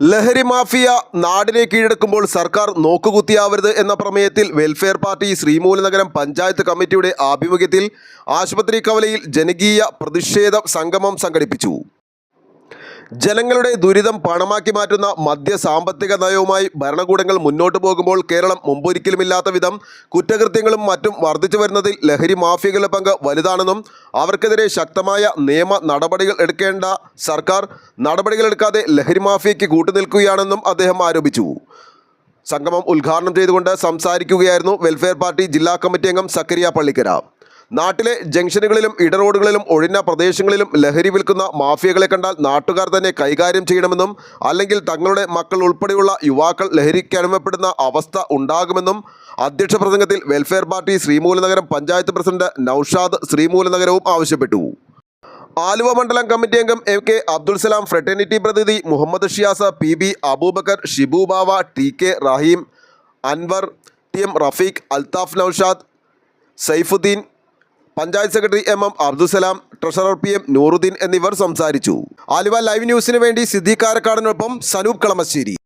ലഹരി മാഫിയ നാടിനെ കീഴടക്കുമ്പോൾ സർക്കാർ നോക്കുകുത്തിയാവരുത് എന്ന പ്രമേയത്തിൽ വെൽഫെയർ പാർട്ടി ശ്രീമൂലനഗരം പഞ്ചായത്ത് കമ്മിറ്റിയുടെ ആഭിമുഖ്യത്തിൽ ആശുപത്രി കവലയിൽ ജനകീയ പ്രതിഷേധ സംഗമം സംഘടിപ്പിച്ചു. ജനങ്ങളുടെ ദുരിതം പണമാക്കി മാറ്റുന്ന മദ്യ സാമ്പത്തിക നയവുമായി ഭരണകൂടങ്ങൾ മുന്നോട്ട് പോകുമ്പോൾ കേരളം മുമ്പൊരിക്കലുമില്ലാത്ത വിധം കുറ്റകൃത്യങ്ങളും മറ്റും വർദ്ധിച്ചു വരുന്നതിൽ ലഹരി മാഫിയകളുടെ പങ്ക് വലുതാണെന്നും അവർക്കെതിരെ ശക്തമായ നിയമ നടപടികൾ എടുക്കേണ്ട സർക്കാർ നടപടികളെടുക്കാതെ ലഹരി മാഫിയയ്ക്ക് കൂട്ടുനിൽക്കുകയാണെന്നും അദ്ദേഹം ആരോപിച്ചു. സംഗമം ഉദ്ഘാടനം ചെയ്തുകൊണ്ട് സംസാരിക്കുകയായിരുന്നു വെൽഫെയർ പാർട്ടി ജില്ലാ കമ്മിറ്റി അംഗം സക്കരിയ പള്ളിക്കര. നാട്ടിലെ ജംഗ്ഷനുകളിലും ഇടറോഡുകളിലും ഒഴിഞ്ഞ പ്രദേശങ്ങളിലും ലഹരി വിൽക്കുന്ന മാഫിയകളെ കണ്ടാൽ നാട്ടുകാർ തന്നെ കൈകാര്യം ചെയ്യണമെന്നും അല്ലെങ്കിൽ തങ്ങളുടെ മക്കൾ ഉൾപ്പെടെയുള്ള യുവാക്കൾ ലഹരിക്ക് അനുഭവപ്പെടുന്ന അവസ്ഥ ഉണ്ടാകുമെന്നും അധ്യക്ഷ പ്രസംഗത്തിൽ welfare party Sreemoolanagaram panchayat president Naushad ശ്രീമൂലനഗരവും ആവശ്യപ്പെട്ടു. ആലുവ മണ്ഡലം കമ്മിറ്റി അംഗം M K Abdul Salam fraternity പ്രതിനിധി Muhammad Shiyas P B Abubakar Shibu Bava T K Raheem Anwar T M Rafeeq Althaf Naushad Saifuddin panchayat secretary M M Abdussalam treasurer P M Nooruddin എന്നിവർ സംസാരിച്ചു. Aluva live ന്യൂസിന് വേണ്ടി സിദ്ദീഖ് കാരക്കാടിനൊപ്പം സനൂപ് കളമശ്ശേരി.